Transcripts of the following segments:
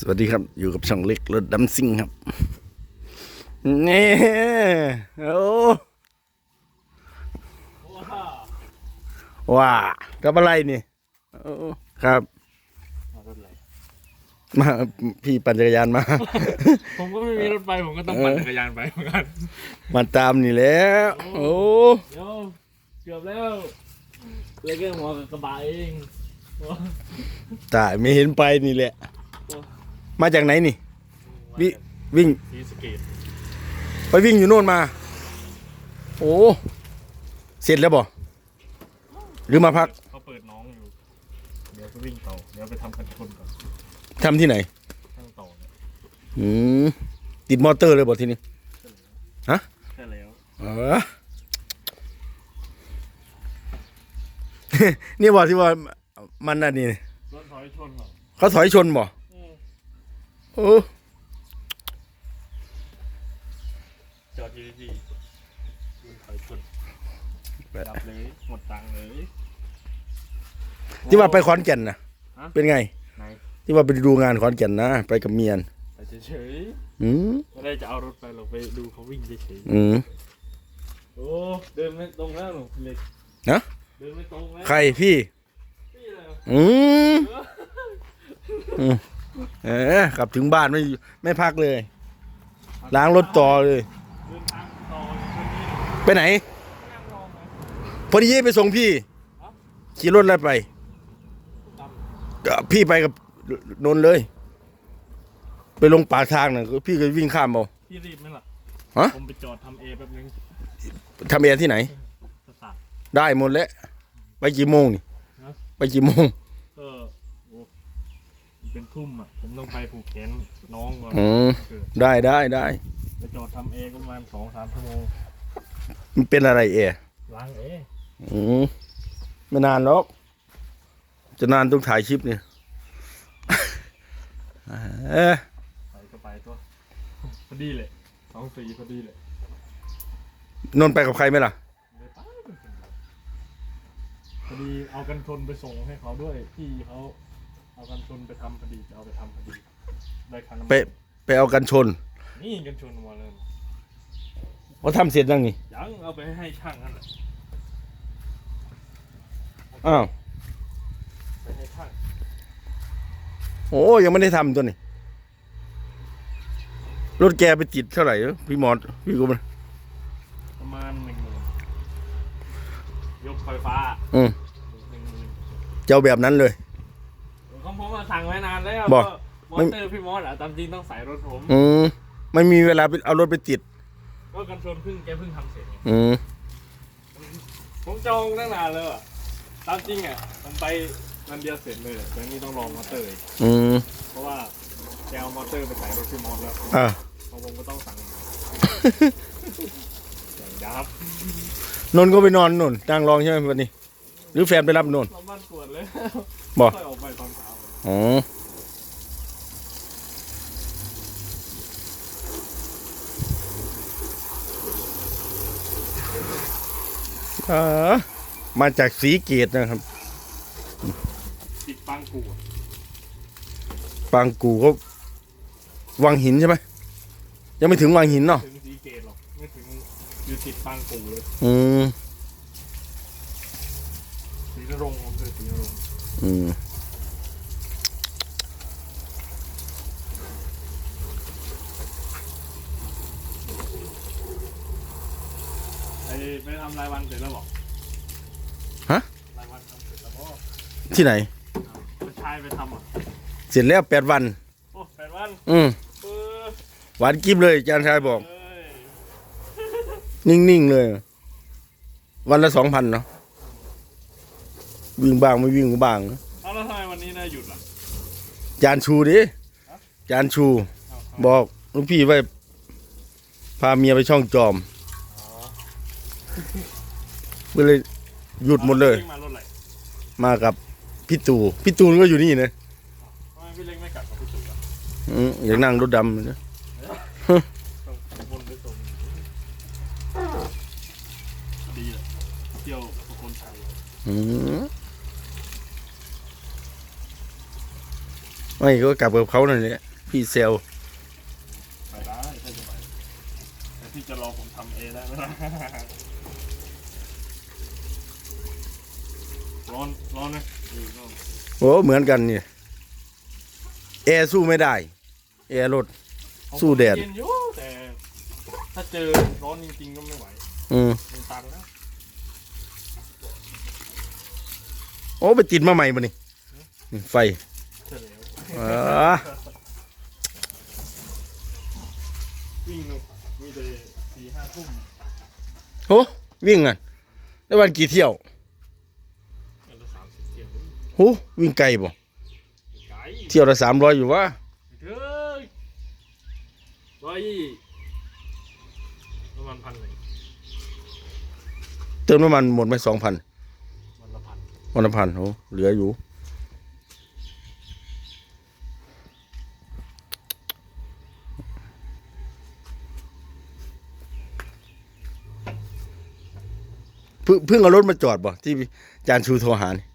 สวัสดีครับ อยู่กับช่องเล็กรถดำซิ่งครับ นี่โอ้ว้ากับอะไรนี่โอ้ครับมาพี่ปั่นจักรยานมา ผมก็ไม่มีรถไป ผมก็ต้องปั่นจักรยานไปเหมือนกันมาตามนี่แหล้ว โอ้เดี๋ยวเกือบแล้วเลยแค่หัวกับกระบะเองตายไม่เห็นไปนี่แหละ มาจากไหนนี่ วิวิ่งสีสะเกตไปวิ่งอยู่โน่นมา โอ้เสร็จแล้วบ่หรือมาพักเขาเปิดน้องอยู่ เดี๋ยวไปวิ่งต่อ เดี๋ยวไปทำกันชนก่อนทำที่ไหนช่างต่อเนี่ยอืมติดมอเตอร์เลยบ่ที่นี่ใช่แล้วเออ นี่บอกที่ว่ามันน่ะนี่รถถอยชนเหรอเขาถอยชนบ่อืม โอ้จอดดีๆรถถอยชนดับเลย หมดตังค์เลย ที่ว่าไปขอนแก่นนะฮะ เป็นไง ไหนที่ว่าไปดูงานขอนแก่นนะ ไปกับเมียนไปเฉยอืมๆไม่ได้จะเอารถไปหรอกไปดูเขาวิ่งเฉยอืม ๆโอ้ เดินไม่ตรงแล้วหนูเล็กนะเดินไม่ตรงแล้วใครพี่พี่เลยอืม อืม เออกลับถึงบ้านไม่ไม่พักเลย ล้างรถต่อเลยเดินทางต่อคนนี้ไปไหนนั่งรอไหมพอดีไปส่งพี่ ขี่รถอะไรไปดก็พี่ไปกับนนท์เลย ไปลงปากทางน่ะก็พี่ก็วิ่งข้ามเอาำพี่รีบไหมล่ะฮะผมไปจอดทำเอแป๊บนึงทำเองที่ไหนสตาร์ทได้หมดแล้ว ไปกี่โมงนี่ฮะไปกี่โมงก็โอ้ เป็นทุ่มอะผมต้องไปผูกแขนน้องก่อนอืม เกิดได้ได้ได้ ไปจอดทำเอก็ประมาณสองสามชั่วโมงมันเป็นอะไรเอล้างเออืมไม่นานหรอก จะนานต้องถ่ายคลิปเนี่ย เอ๊ะไปก็ไปตัว พอดีเลยสองสี่พอดีเลยนนท์ไปกับใครไหมล่ะ เลยไปพอดีเอากันชนไปส่งให้เขาด้วยพี่เขา เอากันชนไปทำพอดีจะเอาไปทำพอดีได้คันน้ำมันไปไปเอากันชนนี่กันชนมาเลยเขาทำเสร็จยังนี่ยังเอาไปให้ช่างนั่นแหละอ้าวไปให้ช่างโอ้ยังไม่ได้ทำตัวนี่รถแกไปติดเท่าไหร่วะพี่หมอดพี่กูมันประมาณหนึ่งหมื่นยกไฟฟ้าอืมหนึ่งหมื่นเจ้าแบบนั้นเลยของ ผมมาสั่งไว้นานแล้วบอกมอไม่เตอร์พี่มอสอะตามจริงต้องใส่รถผมอืมไม่มีเวลาไปเอารถไปติดก็กันชนเพิ่งแกเพิ่งทำเสร็จไงอืมผมจองตั้งนานแล้วอะตามจริงอะผมไปวันเดียวเสร็จเลยแต่นี่ต้องรอมอเตอร์อีกอืมเพราะว่าแกเอามอเตอร์ไปใส่รถพี่มอสแล้วอ่าของผมก็ต้องสั่งอย่างยับนนท์ก็ไปนอนนนนั่งรองใช่ไหมวันนี้ หรือแฟนไปรับนนท์เราบ้านกวดเลยบอกค่อยออกไปตอนเช้า อ๋ออ่ามาจากสีเกตนะครับติดปังกูอะปางกูก็วังหินใช่ไหมยังไม่ถึงวังหินเนาะถึงสีเกตหรอกไม่ถึงอยู่ติดปังกูเลยอืมสีนรงค์ผมเคยสีนรงค์อืม ไอ้ไปทำรายวันเสร็จแล้วบอกฮะ รายวันทำเสร็จแล้วบอกที่ไหนไปชายไปทำอะเสร็จแล้วแปดวัน โอ้แปดวันอืมเออหวานกิบเลยอาจารย์ชายบอก เอ้ยนิ่งๆเลย วันละสองพันเนาะวิ่งบ้างไม่วิ่งก็บ้างนะเอาแล้วทำไมวันนี้นายหยุดล่ะจานชูดิจานชู เอาเอาบอกลุงพี่ไว้พาเมียไปช่องจอมอ๋อ ก็เลยหยุดหมดเลยมารถอะไรมากับพี่ตู่พี่ตูนก็อยู่นี่นะทำไมพี่เล็กไม่กลับกับพี่ตู่อะอืมอยากนั่งรถดำนะต้องวนไปส่งดีเลยเที่ยวประคนชัยอืมไม่ก็กลับกับเขานั่นแหละพี่เซลไปได้ถ้าจะไปแต่พี่จะรอผมทำเองได้ไหมล่ะ ร้อน ร้อนไหมอยู่ร้อนโอ้เหมือนกันนี่แอร์สู้ไม่ได้ แอร์รถ สู้แดด เย็นอยู่แต่ถ้าเจอร้อนจริงๆก็ไม่ไหวอืมมันตันแล้วโอ้ไปติดมาใหม่ปะนี่นี่ไฟเฉลียวอ๋อวิ่งมีแต่สี่ห้าทุ่มโอ้วิ่งอะได้วันกี่เที่ยว อันละสามสิบเที่ยว โหวิ่งไกลบ่ไกลเที่ยวละสามร้อยอยู่วะเฮ้ยร้อยยี่ประมาณพันหนึ่งเติมน้ำมันหมดไปสองพันวันละพันวันละพันโอ้เหลืออยู่เพิ่งเพิ่งเอารถมาจอดบ่ที่จานชูโทรหานี่เนี่ย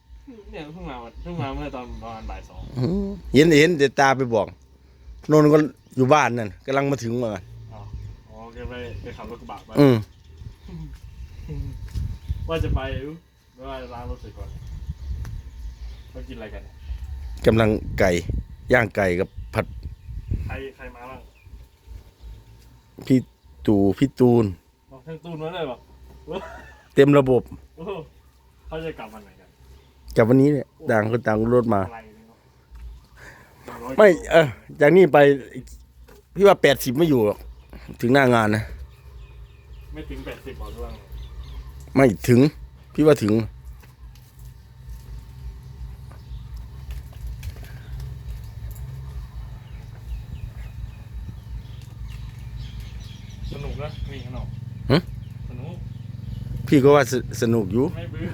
เพิ่งมาเพิ่งมาเมื่อตอนประมาณบ่ายสองอื้อเห็นเห็นเดี๋ยวตาไปบอกนนท์ก็อยู่บ้านนั่นกำลังมาถึงมาอ๋ออ๋อแกไปไปขับรถกระบะไปอืมว่าจะไปรู้ไม่ว่าจะล้างรถเสร็จก่อนมากินอะไรกันเนี่ยกำลังไก่ย่างไก่กับผัดใครใครมาบ้างพี่ตู่พี่ตูนบอกทั้งตูนมาเลยบอกเต็มระบบ โอ้โหเขาจะกลับวันไหนกัน จากวันนี้เนี่ยต่างคนต่างรถมา อะไรเนี่ยเนาะหนึ่งร้อยไม่เออจากนี้ไปพี่ว่าแปดสิบไม่อยู่หรอกถึงหน้างานนะ ไม่ถึงแปดสิบบอกด้วยไม่ถึง พี่ว่าถึง สนุกนะวิ่งขนมหึสนุก พี่ก็ว่าสสนุกอยู่ ไม่เบื่อ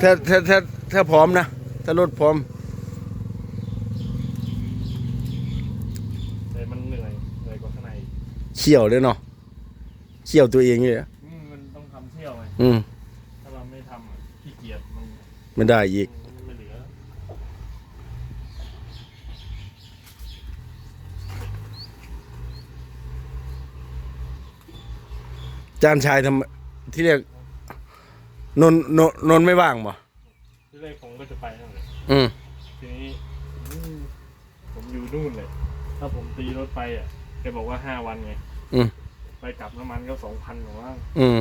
ถ้าถ้าถ้าถ้าพร้อมนะ ถ้ารถพร้อม แต่มันเหนื่อยเหนื่อยกว่าข้างในอีกเขี่ยวเลยเนาะเขี่ยวตัวเองเลยอะอืมมันต้องทำเที่ยวไงอืมถ้าเราไม่ทำอะขี้เกียจมันไม่ได้อีก มันไม่เหลือจานชายทำที่เรียก นนนนนนไม่ว่างบ่ที่แรกผมก็จะไปนั่นแหละอืมทีนี้อืมผมอยู่นู่นเลย ถ้าผมตีรถไปอะแกบอกว่าห้าวันไง อืมไปกลับน้ำมันก็สองพันหรือว่าอืม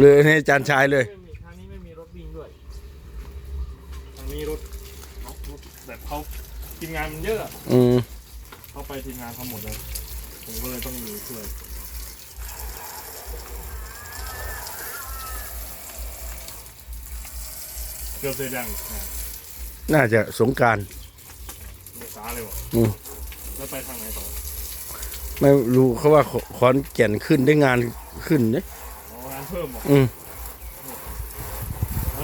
เลยให้จานชายเลย ไม่มีทางนี้ไม่มีรถวิ่งด้วย ทางนี้รถรถแบบเขาทีมงานมันเยอะ อืมเขาไปทีมงานเขาหมดเลยผมก็เลยต้องมีช่วย เกือบเสร็จยังอะน่าจะสงกรารเมษาเลยวะอืมแล้วไปทางไหนต่อไม่รู้เขาว่าขขอนแก่นขึ้นได้งานขึ้นเนี่ยอ๋องานเพิ่มเหรออืม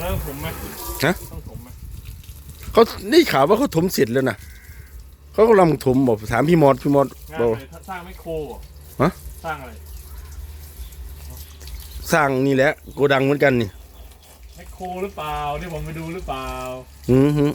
แล้วผมไหมฮะต้องผมไหมเขาได้ข่าวว่าเขาถมเสร็จแล้วนะเขากำลังถมบอกถามพี่มอดพี่มอดงานบอก อะไรถ้าสร้างไม่โครเหรอฮะ สร้างอะไร สร้างนี่แหละโกดังเหมือนกันนี่ แมคโครหรือเปล่าที่ผมไปดูหรือเปล่า อือฮึ